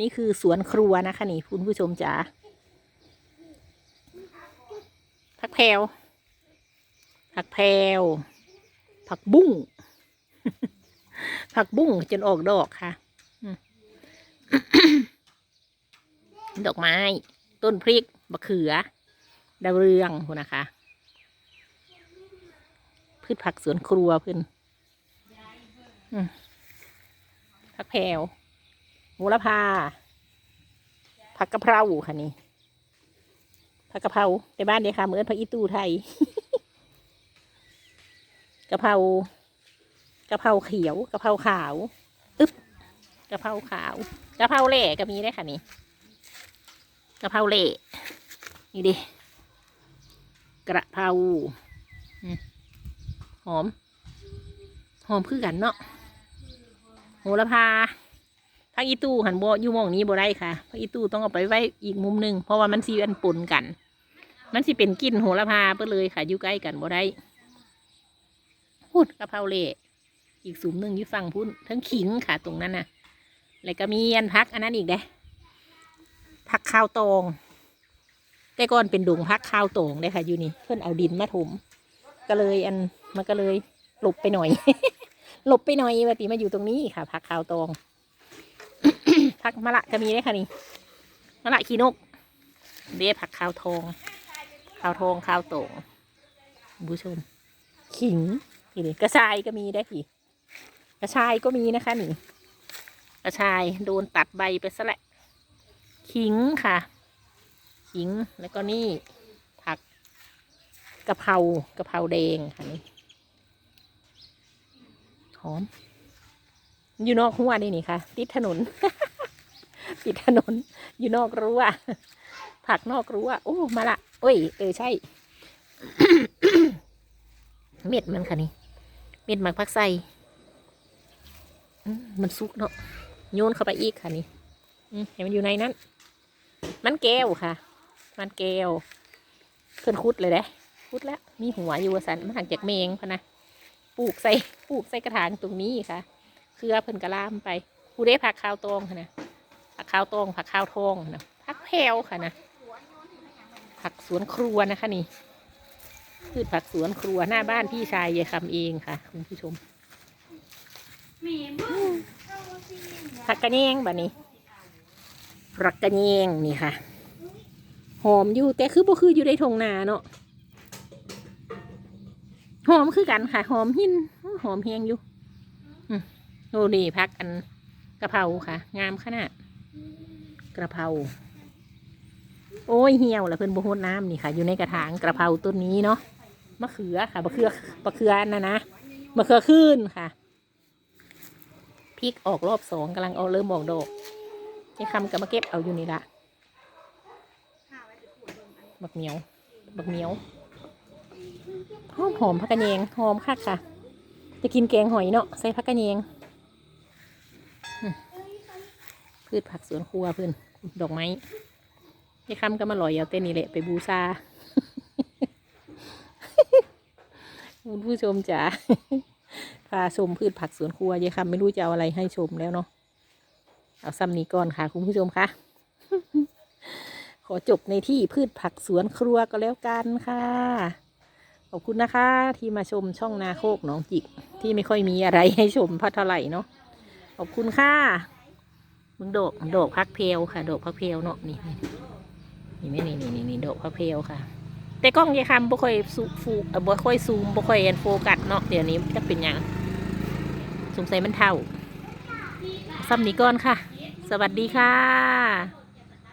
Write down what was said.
นี่คือสวนครัวนะคะนี่คุณผู้ชมจ๋าผักแพรวผักแพรวผักบุ้ง ผักบุ้งจนออกดอกค่ะ ดอกไม้ ต้นพริกมะเขือ ดาวเรืองคุณนะคะ พืชผักสวนครัวเพื่อนอืม ผักแพรวโหระพา ผักกะเพราค่ะนี่ ผักกะเพราในบ้านเดียค่ะ เหมือนผักอีตูไทย กะเพรากะเพราเขียว กะเพราขาว อึ๊บ กะเพราขาว กะเพราเล่ก็มีได้ค่ะนี่ กะเพราเล่นี่ดิ กระเพราหอม หอมคือกันเนาะ ระพาผักอีตู้หันบ่อยู่มองนี้บ่ได้ค่ะผักอีตู้ต้องเอาไปไว้อีกมุมหนึ่งเพราะว่ามันสีอันปนกัน มันสิเป็นกลิ่นโหระพาไปเลยค่ะอยู่ใกล้กันบ่ได้พูดกะเพราเละอีกสุมหนึ่งอยู่ฝั่งพุ่นทั้งขิงค่ะตรงนั้นน่ะแล้วก็มีอันพักอันนั้นอีกเด้พักข้าวตองแต่ก่อนเป็นดงพักข้าวตองเลยค่ะอยู่นี่เพื่อนเอาดินมาถมก็เลยอันมันก็เลยหลบไปหน่อย หลบไปหน่อยปติมาอยู่ตรงนี้ค่ะพักข้าวตองพักมะละก็มีได้ค่ะนี่มะละขีนกเด้ผักข้าวทองข้าวทองข้าวตองผู้ชม ขิงนี่กระชายก็มีได้พี่กระชายก็มีนะคะนี่กระชายโดนตัดใบไปซะแหละขิงค่ะ ขิงแล้วก็นี่ผักกะเพรากะเพราแดงค่ะนี่ หอม อยู่นอกหัวนี่นี่ค่ะ ติดถนน ติดถนน อยู่นอกรั้วผักนอกรั้วโอ้มาละโอ้ย เออใช่ เม็ดมันค่ะนี่ เม็ดหมักผักใส่มันสุกเนาะโยนเข้าไปอีกค่ะนี่เห็นมันอยู่ในนั้น มันแก้วค่ะ มันแก้วเพิ่นคุดเลยเด้คุดแล้ว มีหัวอยู่สันมันห่างจากเมงพะนะ ปลูกใส่ปลูกใส่กระถางตรงนี้ค่ะ เครือเพิ่นกระลามไปผู้ได้ผักข้าวตองค่ะนะผักข้าวตองผักข้าวทองนะผักแพวค่ะนะผักสวนครัวนะคะนี่พืชผักสวนครัวหน้าบ้านพี่ชายยายคำเองค่ะ คุณผู้ชมผักกระเนียงแบบนี้ผักกระเนียงนี่ค่ะหอมอยู่แต่คือบ่คืออยู่ในทงนาเนาะ หอมคือกันค่ะ หอมหินหอมเฮียงอยู่อืมโอ้นี่พักอันกระเพราค่ะ งามขนาดกระเพราโอ้ยเหี่ยวแล้วเพิ่อนบ่ฮดน้ำนี่ค่ะ อยู่ในกระถางกระเพราต้นนี้เนาะมะเขือค่ะมะเขือมะเขือนะนะมะเขือขึ้นค่ะพริกออกรอบสองกำลังเอาเริ่มออกดอกไอ้คำกับมาเก็บเอาอยู่นี่ละบักเหนียวบักเหนียว หอมหอมผักกระเยงหอมคักค่ะ จะกินแกงหอยเนาะใส่ผักกระเยงพืชผักสวนครัวเพื่อนดอกไม้ไอ้คำก็มาลอยเอาเต้นนี่แหละไปบูชาคุณผู้ชมจ๋าพาชมพืชผักสวนครัวยายคำไม่รู้จะเอาอะไรให้ชมแล้วเนาะเอาซ้ำนี้ก่อนค่ะ คุณผู้ชมคะขอจบในที่พืชผักสวนครัวก็แล้วกันค่ะ ขอบคุณนะคะที่มาชมช่องนาโคกหนองจิก ที่ไม่ค่อยมีอะไรให้ชมพราะเท่าไหร่เนาะขอบคุณค่ะมึงโดกโดกพักเพลวค่ะ โดกพักเพลวเนาะนี่นี่นี่นี่นี่นี่โดกพักเพลวค่ะ แต่กล้องยายคำบ่ค่อยสูฟูบ่ค่อยซูมบ่ค่อยแอนโฟกัสเนาะเดี๋ยวนี้จะเป็นยังสงสัยมันเท่าซ้ำนี้ก่อนค่ะ สวัสดีค่ะ